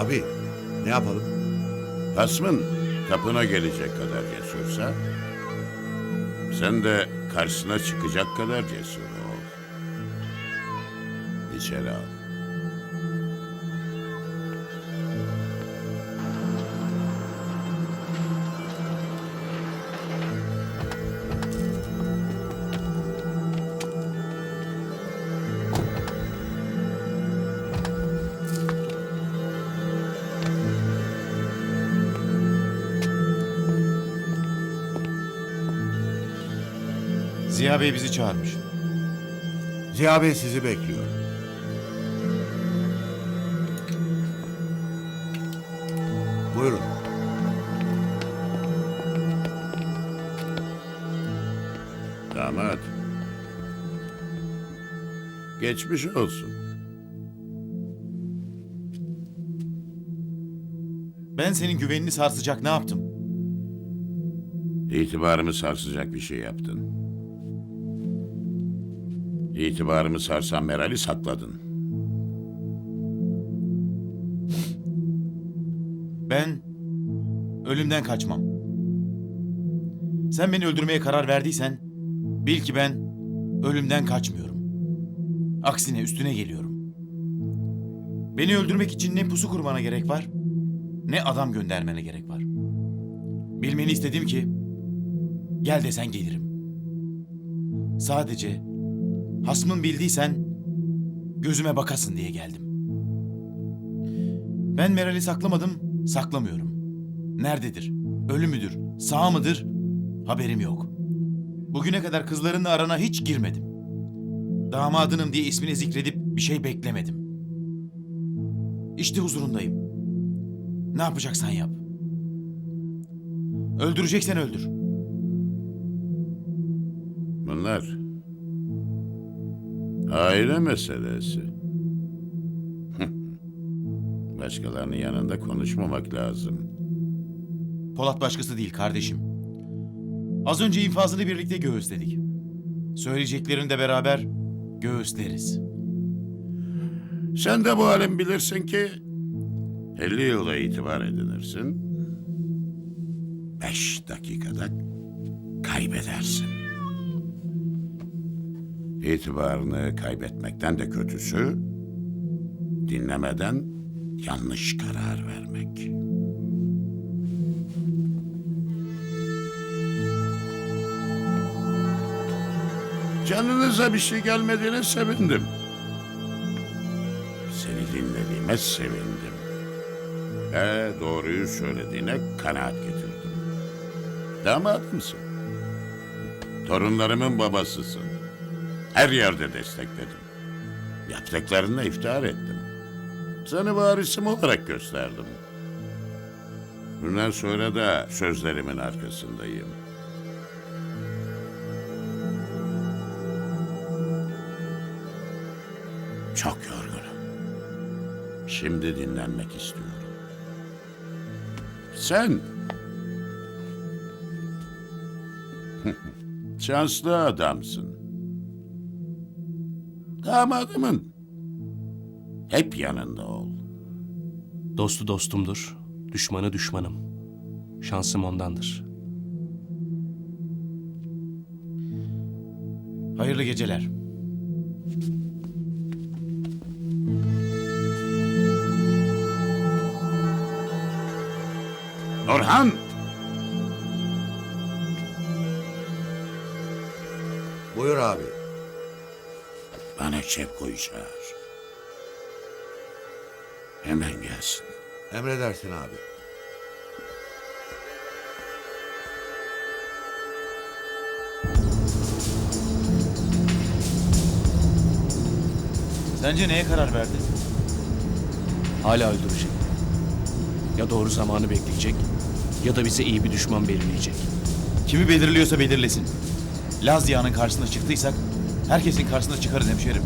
Abi ne yapalım? Hasmın kapına gelecek kadar cesursa, sen de karşısına çıkacak kadar cesur ol. İçeri al. Ziya Bey bizi çağırmış. Ziya Bey sizi bekliyor. Buyurun. Damat. Geçmiş olsun. Ben senin güvenini sarsacak ne yaptım? İtibarımı sarsacak bir şey yaptın. İtibarımı sarsan Meral'i sakladın. Ben ölümden kaçmam. Sen beni öldürmeye karar verdiysen bil ki ben ölümden kaçmıyorum. Aksine üstüne geliyorum. Beni öldürmek için ne pusu kurmana gerek var ne adam göndermene gerek var. Bilmeni istedim ki gel desen gelirim. Sadece hasmın bildiysen gözüme bakasın diye geldim. Ben Meral'i saklamadım, saklamıyorum. Nerededir? Ölü müdür? Sağ mıdır? Haberim yok. Bugüne kadar kızlarınla arana hiç girmedim. Damadınım diye ismini zikredip bir şey beklemedim. İşte huzurundayım. Ne yapacaksan yap. Öldüreceksen öldür. Bunlar aile meselesi. Başkalarının yanında konuşmamak lazım. Polat başkası değil kardeşim. Az önce infazını birlikte göğüsledik. Söyleyeceklerini de beraber göğüsleriz. Sen de bu halin bilirsin ki 50 yıla itibar edinirsin. Beş dakikada kaybedersin. İtibarını kaybetmekten de kötüsü dinlemeden yanlış karar vermek. Canınıza bir şey gelmediğine sevindim. Seni dinlediğime sevindim. Ve doğruyu söylediğine kanaat getirdim. Damat mısın? Torunlarımın babasısın. Her yerde destekledim. Yaptıklarına iftihar ettim. Seni varisim olarak gösterdim. Bundan sonra da sözlerimin arkasındayım. Çok yorgunum. Şimdi dinlenmek istiyorum. Sen... Şanslı adamsın. Damadımın hep yanında ol. Dostu dostumdur, düşmanı düşmanım. Şansım ondandır. Hayırlı geceler. Orhan! Buyur abi. Bana Şevko'yu çağır. Hemen gelsin. Emredersin abi. Sence neye karar verdin? Hala öldürecek. Ya doğru zamanı bekleyecek ya da bize iyi bir düşman belirleyecek. Kimi belirliyorsa belirlesin. Laz Diya'nın karşısına çıktıysak herkesin karşısına çıkarız hemşerim.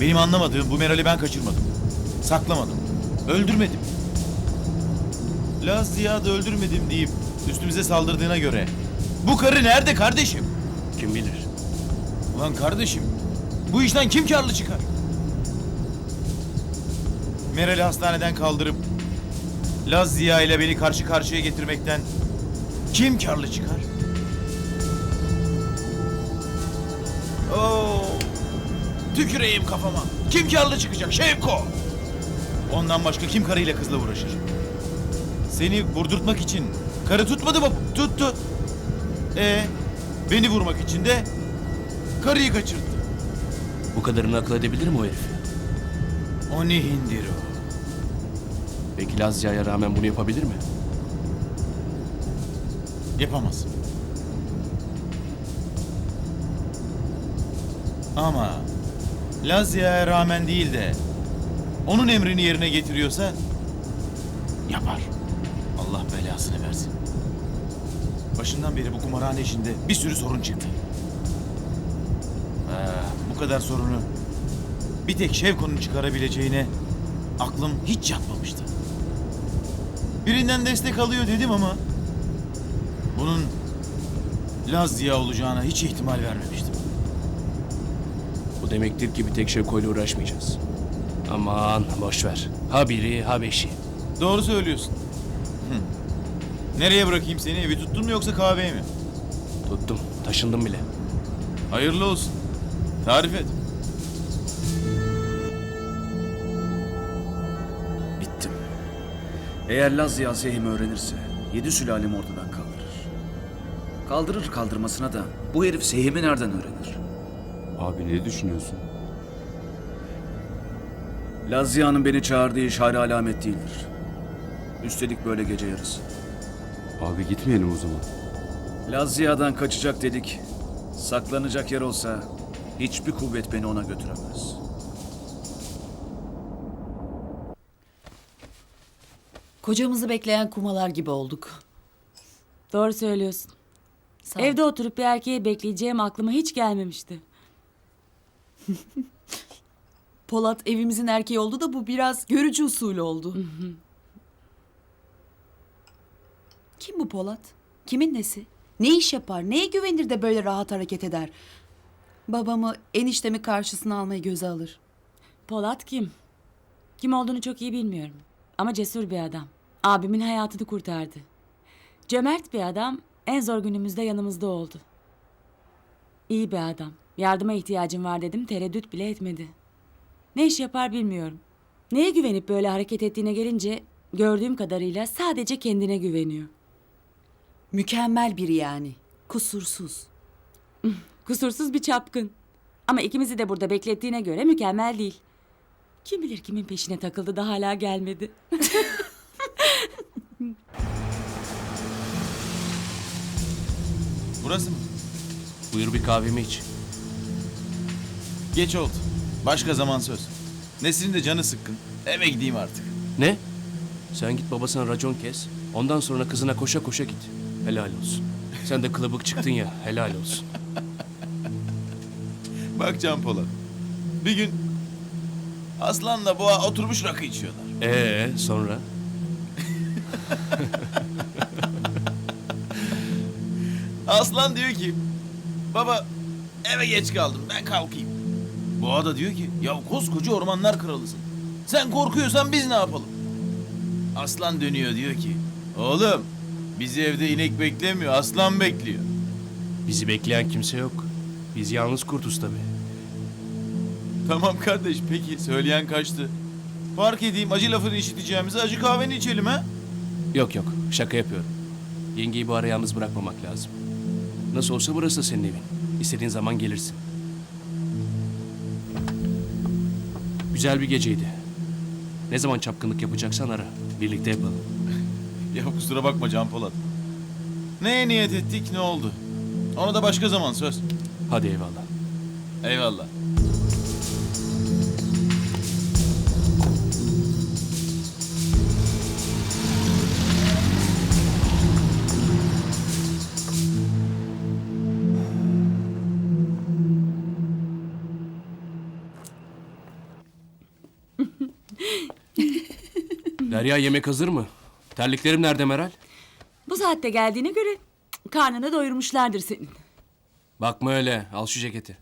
Benim anlamadığım bu Meral'i ben kaçırmadım. Saklamadım. Öldürmedim. Laz Ziya da öldürmedim deyip üstümüze saldırdığına göre bu karı nerede kardeşim? Kim bilir? Ulan kardeşim bu işten kim karlı çıkar? Meral'i hastaneden kaldırıp Laz Ziya ile beni karşı karşıya getirmekten kim karlı çıkar? Oo, tüküreyim kafama. Kim karlı çıkacak Şevko? Ondan başka kim karıyla kızla uğraşır? Seni vurdurtmak için karı tutmadı mı? Tuttu. E beni vurmak için de karıyı kaçırdı. Bu kadarını akıl edebilir mi o herif? O ne hindir o? Peki Lazya'ya rağmen bunu yapabilir mi? Yapamaz. Ama Lazya'ya rağmen değil de onun emrini yerine getiriyorsa yapar. Allah belasını versin. Başından beri bu kumarhane işinde bir sürü sorun çıktı. Ha, bu kadar sorunu bir tek Şevko'nun çıkarabileceğine aklım hiç yatmamıştı. Birinden destek alıyor dedim ama bunun Laz Ziya olacağına hiç ihtimal vermemiştim. Demektir ki bir tek Şevko'yla uğraşmayacağız. Aman boş ver. Ha biri ha beşi. Doğru söylüyorsun. Hı. Nereye bırakayım seni? Evi tuttun mu yoksa kahveye mi? Tuttum. Taşındım bile. Hayırlı olsun. Tarif et. Bittim. Eğer Laz Ziya Sehim'i öğrenirse yedi sülalemi ortadan kaldırır. Kaldırır kaldırmasına da bu herif Sehim'i nereden öğrenir? Abi ne düşünüyorsun? Laz Ziya'nın beni çağırdığı iş hala alamet değildir. Üstelik böyle gece yarısı. Abi gitmeyelim o zaman. Laz Ziya'dan kaçacak dedik. Saklanacak yer olsa hiçbir kuvvet beni ona götüremez. Kocamızı bekleyen kumalar gibi olduk. Doğru söylüyorsun. Sağ ol. Evde oturup bir erkeği bekleyeceğim aklıma hiç gelmemişti. Polat evimizin erkeği oldu da bu biraz görücü usulü oldu. Kim bu Polat? Kimin nesi? Ne iş yapar? Neye güvenir de böyle rahat hareket eder? Babamı, eniştemi karşısına almayı göze alır. Polat kim? Kim olduğunu çok iyi bilmiyorum. Ama cesur bir adam. Abimin hayatını kurtardı. Cömert bir adam en zor günümüzde yanımızda oldu. İyi bir adam. Yardıma ihtiyacım var dedim tereddüt bile etmedi. Ne iş yapar bilmiyorum. Neye güvenip böyle hareket ettiğine gelince gördüğüm kadarıyla sadece kendine güveniyor. Mükemmel biri yani. Kusursuz. Kusursuz bir çapkın. Ama ikimizi de burada beklettiğine göre mükemmel değil. Kim bilir kimin peşine takıldı da hala gelmedi. Burası mı? Buyur bir kahvemi iç. Geç oldu. Başka zaman söz. Nesrin de canı sıkkın. Eve gideyim artık. Ne? Sen git babasına racon kes. Ondan sonra kızına koşa koşa git. Helal olsun. Sen de kılıbık çıktın ya. Helal olsun. Bak Can Polat. Bir gün Aslan'la Boğa oturmuş rakı içiyorlar. Ee sonra? Aslan diyor ki baba eve geç kaldım ben kalkayım. Boğa da diyor ki ya koskoca ormanlar kralısın. Sen korkuyorsan biz ne yapalım? Aslan dönüyor diyor ki oğlum bizi evde inek beklemiyor aslan bekliyor. Bizi bekleyen kimse yok. Biz yalnız kurtuz tabii. Tamam kardeş peki söyleyen kaçtı. Fark edeyim acı lafını işiteceğimize acı kahveni içelim ha. Yok yok şaka yapıyorum. Yengeyi bu ara yalnız bırakmamak lazım. Nasıl olsa burası da senin evin. İstediğin zaman gelirsin. Güzel bir geceydi. Ne zaman çapkınlık yapacaksan ara. Birlikte yapalım. Ya kusura bakma Can Polat. Neye niyet ettik ne oldu? Onu da başka zaman söz. Hadi eyvallah. Eyvallah. Derya yemek hazır mı? Terliklerim nerede Meral? Bu saatte geldiğine göre karnını doyurmuşlardır senin. Bakma öyle. Al şu ceketi.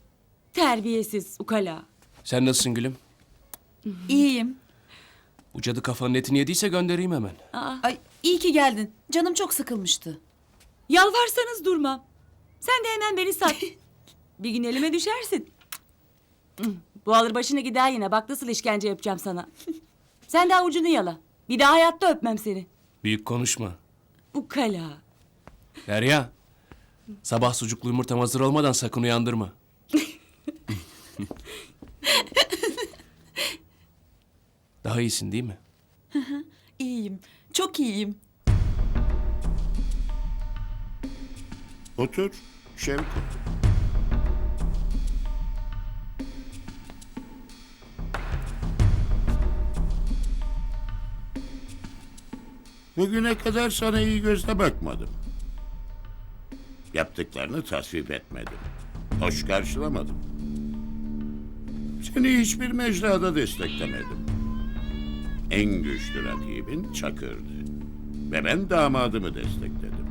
Terbiyesiz, ukala. Sen nasılsın gülüm? İyiyim. Bu cadı kafanın etini yediyse göndereyim hemen. Ay iyi ki geldin. Canım çok sıkılmıştı. Yalvarsanız durmam. Sen de hemen beni sat. bir gün elime düşersin. Bu alır başına gider yine. Bak nasıl işkence yapacağım sana. Sen de avucunu yala. Bir daha hayatta öpmem seni. Büyük konuşma. Bu kala. Derya. Sabah sucuklu yumurtam hazır olmadan sakın uyandırma. Daha iyisin değil mi? İyiyim. Çok iyiyim. Otur Şevko. Bugüne kadar sana iyi gözle bakmadım. Yaptıklarını tasvip etmedim. Hoş karşılamadım. Seni hiçbir mecrada desteklemedim. En güçlü rakibin Çakır'dı. Ve ben damadımı destekledim.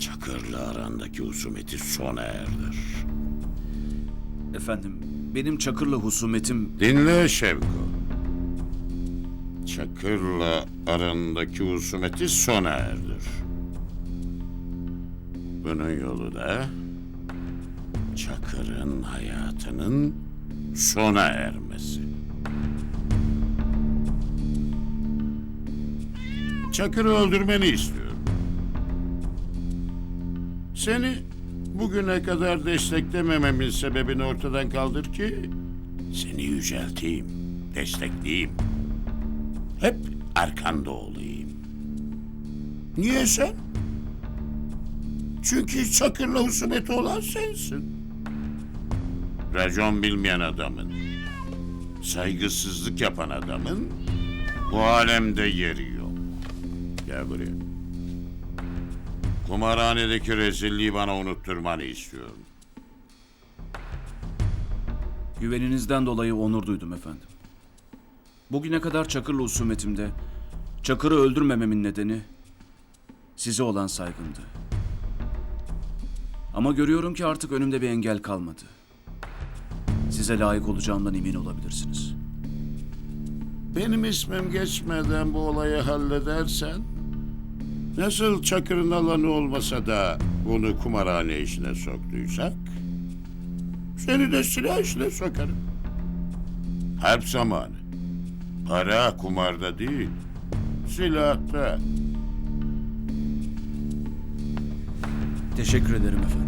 Çakır'la arandaki husumeti sona erdir. Efendim, benim Çakır'la husumetim... Dinle Şevko. Çakır'la arandaki husumeti sona erdir. Bunun yolu da Çakır'ın hayatının sona ermesi. Çakır'ı öldürmeni istiyorum. Seni bugüne kadar desteklemememin sebebini ortadan kaldır ki seni yücelteyim, destekleyeyim. Hep arkanda olayım. Niye sen? Çünkü Çakır'la husumeti olan sensin. Racon bilmeyen adamın, saygısızlık yapan adamın bu alemde yeri yok. Gel buraya. Kumarhanedeki rezilliği bana unutturmanı istiyorum. Güveninizden dolayı onur duydum efendim. Bugüne kadar Çakır'la husumetimde Çakır'ı öldürmememin nedeni size olan saygımdı. Ama görüyorum ki artık önümde bir engel kalmadı. Size layık olacağımdan emin olabilirsiniz. Benim ismim geçmeden bu olayı halledersen... Nasıl Çakır'ın alanı olmasa da bunu kumarhane işine soktuysak... Seni de silah işine sokarım. Harp zamanı. Para kumarda değil, silahta. Teşekkür ederim efendim.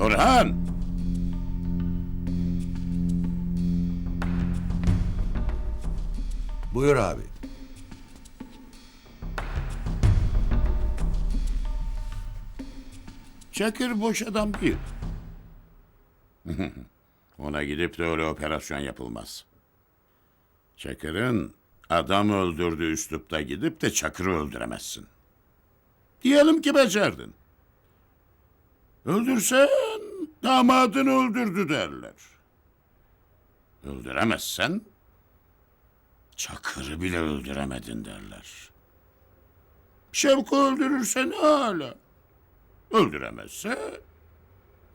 Orhan! Buyur abi. Çakır boş adam değil. Ona gidip de öyle operasyon yapılmaz. Çakır'ın adam öldürdüğü üslupta gidip de Çakır'ı öldüremezsin. Diyelim ki becerdin. Öldürsen damadını öldürdü derler. Öldüremezsen Çakır'ı bile öldüremedin derler. Şevko öldürürsen hala. Öldüremezse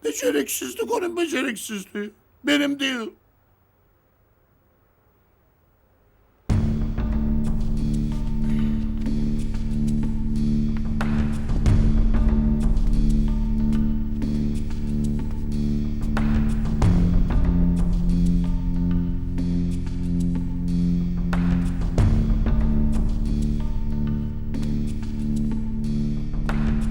beceriksizlik onun beceriksizliği. Benim değil.